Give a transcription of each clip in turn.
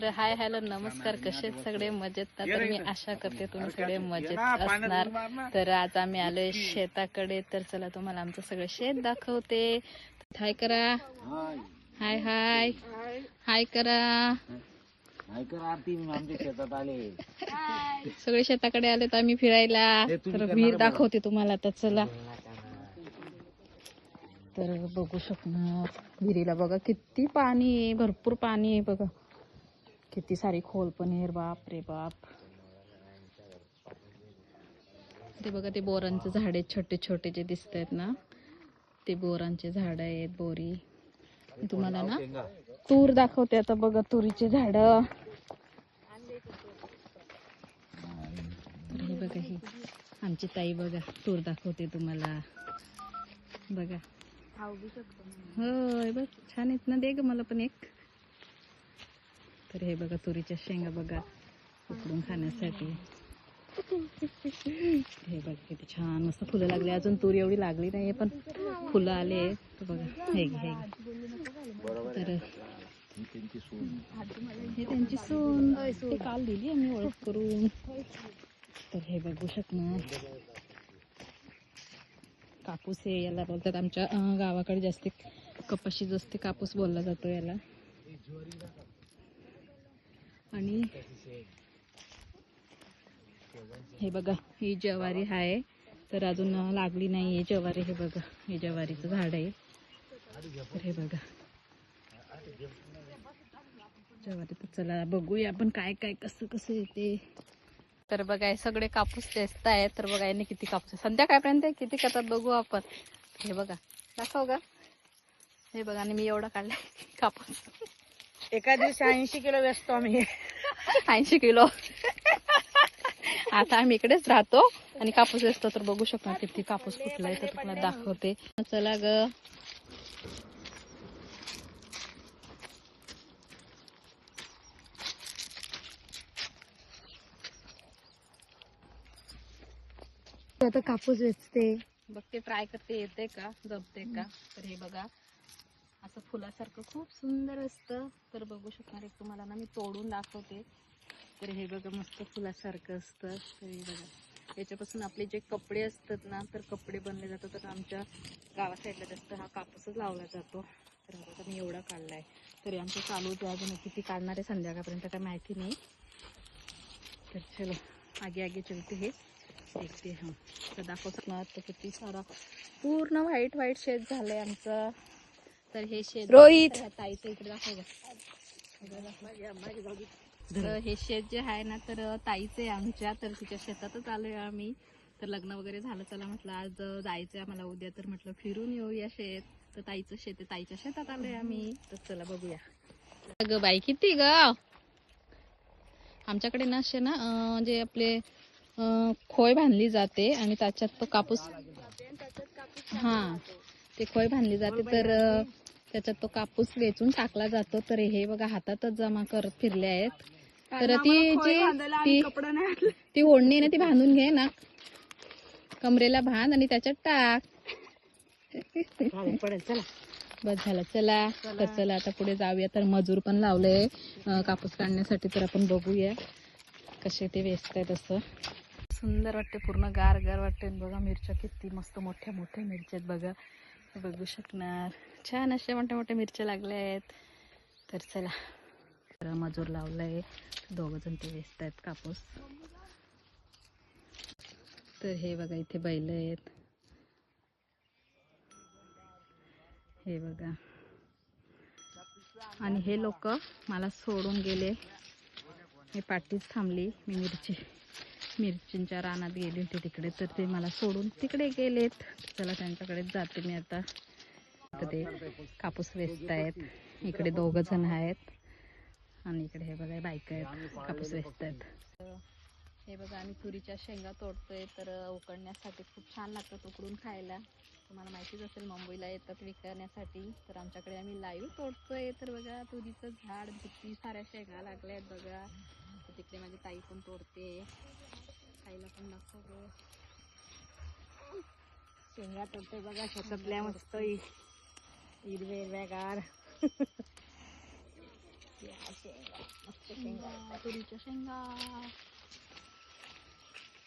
तर hi hello नमस्कार कसे सगळे? मजेत ना? तर मी आशा करते तुम्ही सगळे मजेत असणार. तर आज आम्ही आलोय शेताकडे. तर चला तुम्हाला आमचं सगळं शेत दाखवते. हाय करा. हाय. हाय हाय. करा. मी आले. सगळे शेताकडे आलेत आम्ही फिरायला. तर विहीर बघा. दाखवते तुम्हाला तर चला. तर बघू शकणार. विहिरीला बघा किती पाणी आहे. भरपूर पाणी आहे बघा. किती सारी खोल पण बाप रे बाप. ते बघा ते बोरांचे झाड आहेत छोटे छोटे जे दिसत आहेत ना ते बोरांचे झाड आहेत बोरी. तुम्हाला ना तूर दाखवते आता बघा तुरीचे झाड. तर हे बघा ही आमची ताई बघा तूर दाखवते तुम्हाला. बघा. होय बघ छान आहेत ना दे ग मला पण एक. तर हे बघा तुरीच्या शेंगा बघा उकडून खाण्यासाठी. हे बघा किती छान मस्त फुलं लागली. अजून तूर एवढी लागली नाहीये पण फुलं आले तर बघा हे घे हे तर हे त्यांची सून. ते काल दिली आम्ही ओळख करून. तर हे बघू शकणार. कापूस आहे याला बोलतात आमच्या गावाकडे जास्त कपाशी जास्त कापूस बोलला जातो याला. आणि हे बघा ही ज्वारी आहे तर अजून लागली नाही आहे ज्वारी हे बघा हे ज्वारीचं झाड आहे. तर हे बघा. ज्वारी तर चला बघूया आपण काय काय कसं कसं येते. तर बघाय सगळे कापूस तेचत आहेत. तर बघा याने किती कापूस आहे. संध्याकाळपर्यंत किती करतात बघू आपण. हे बघा दाखव ग. हे बघा आणि मी एवढा काढलाय कापूस. एका दिवशी ऐंशी किलो व्यस्त आम्ही. ऐंशी किलो. आता आम्ही इकडेच राहतो आणि कापूस असतो तर बघू शकतो किती कापूस कुठलाय तर तुम्हाला दाखवते. चला ग. आता कापूस वेचते. बघते ट्राय करते येते का? जमते का? तर हे बघा. असं फुलासारखं खूप सुंदर असतं. तर बघू शकणार एक तुम्हाला. ना मी तोडून दाखवते. तर हे बघा मस्त फुलासारखं असतं. तर हे बघा. याच्यापासून आपले जे कपडे असतात ना तर कपडे बनले जातात. तर आमच्या गावा साईडला जास्त हा कापूसच लावला जातो. तर आता बघा मी एवढा काढलाय. तरी आमचं चालू होते अजून किती काढणार आहे संध्याकाळपर्यंत काय माहिती नाही. तर चलो आगे आगे चलते हे. देखते हा. तर दाखवतो ना तर किती सारा पूर्ण व्हाईट व्हाईट शेत झालंय आमचं. तर हे शेत रोहित. ताईचं इकडे दाखव. तर हे शेत जे आहे ना तर ताईचे आमच्या तर तिच्या शेतातच आलोय आम्ही. तर लग्न वगैरे झालं चला म्हटलं आज जायचंय आम्हाला उद्या तर म्हटलं फिरून येऊया शेत. तर ताईचं शेत आहे ताईच्या शेतात आलोय आम्ही. तर चला बघूया. ग बाई किती ग? आमच्याकडे ना असे ना जे आपले खोय बांधली जाते आणि त्याच्यात तो कापूस हा ते खोय बांधली जाते. तर त्याच्यात तो कापूस वेचून टाकला जातो. तर हे बघा हातातच जमा करत फिरले आहेत. तर ती जी ती ती ओढणी आहे ना ती बांधून घे ना. कमरेला बांध आणि त्याच्यात टाक. पडेल चला. बस झालं चला. तर चला. आता पुढे जाऊया. तर मजूर पण लावले. कापूस काढण्यासाठी तर आपण बघूया कसे ते वेचत आहेत असं. सुंदर वाटते पूर्ण गार गार वाटते. आणि बघा मिरच्या किती मस्त मोठ्या मोठ्या मिरच्या आहेत बघा. बघू शकणार. छान अशा मोठ्या मोठ्या मिरच्या लागल्या आहेत. तर चला. तर मजूर लावलाय. दोघ जण ते वेचत आहेत कापूस. तर हे बघा इथे बैल आहेत. हे बघा. आणि हे लोक मला सोडून गेले. मी पाठीच थांबली. मी मिरची मिरचींच्या रानात गेली होती तिकडे. तर ते मला सोडून तिकडे गेलेत. चला त्यांच्याकडेच जाते मी आता. तर ते कापूस वेचत आहेत इकडे दोघ जण आहेत. आणि इकडे हे बघा बायका आहेत कापूस वेचत आहेत हे बघा आम्ही तुरीच्या शेंगा तोडतोय तर उकडण्यासाठी खूप छान लागतात उकडून खायला. तुम्हाला माहितीच असेल मुंबईला येतात विकण्यासाठी. तर आमच्याकडे आम्ही लाईव्ह तोडतोय. तर बघा तुरीचं झाड किती साऱ्या शेंगा लागल्या आहेत बघा. तर तिकडे माझी ताई पण तोडते. खायला पण दाखवतो. शेंगा तोडते बघा शेतातल्या मस्त हिरवे हिरव्यागार या शेंगा मस्त तुरीच्या शेंगा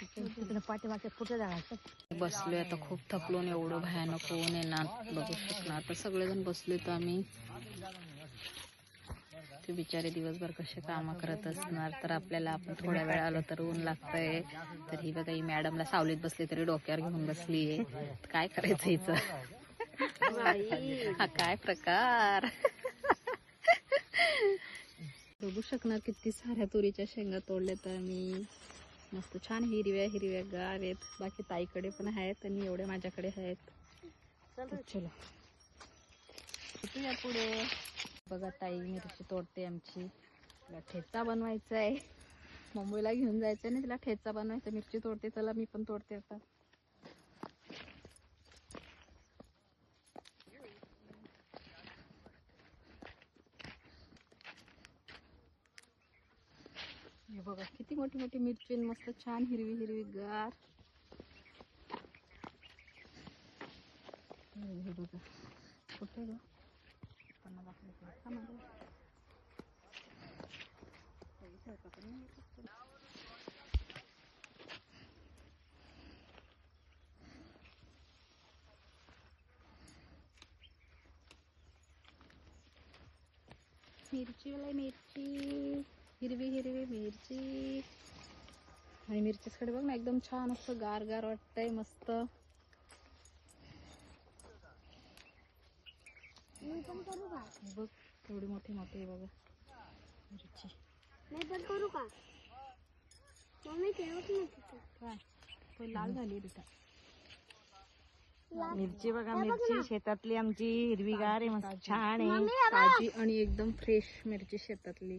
तिकडे पाठीमागच्या कुठे जायचं बसलोय आता खूप थकलोन एवढं भयानक ऊन आहे ना बघू शकणार आता सगळेजण बसलोय तर आम्ही ते बिचारे दिवसभर कसे काम करत असणार तर आपल्याला आपण थोड्या वेळ आलो तर ऊन लागतंय तर ही बघा ही मॅडमला सावलीत बसली तरी डोक्यावर घेऊन बसलीये काय करायचं हिचं हा काय प्रकार? बघू शकणार किती साऱ्या तुरीच्या शेंगा तोडल्या तर मी. मस्त छान हिरव्या हिरव्या गार आहेत. बाकी ताईकडे पण आहेत आणि एवढ्या माझ्याकडे आहेत. चलो. किती पुढे. बघा ताई मिरची तोडते आमची. तिला ठेचा बनवायचा आहे मुंबईला घेऊन जायचं आणि तिला ठेचा बनवायचा. मिरची तोडते चला मी पण तोडते आता. बघा किती मोठी मोठी मिरची मस्त छान हिरवी हिरवी गार. हे बघा. कुठे ग? मिरची वाला मिरची. हिरवी हिरवी मिरची. आणि मिरचीकडे बघ ना एकदम छान असं गार गार वाटतंय मस्त. बघ एवढी मोठी मोठी आहे बघा. मिरची. मी पण करू का? मम्मी ठेवत नाही तिथं. काय? पहिले लाल झाली मिरची बघा मिरची शेतातली आमची हिरवीगार आहे मस्त छान आहे. ताजी आणि एकदम फ्रेश मिरची शेतातली.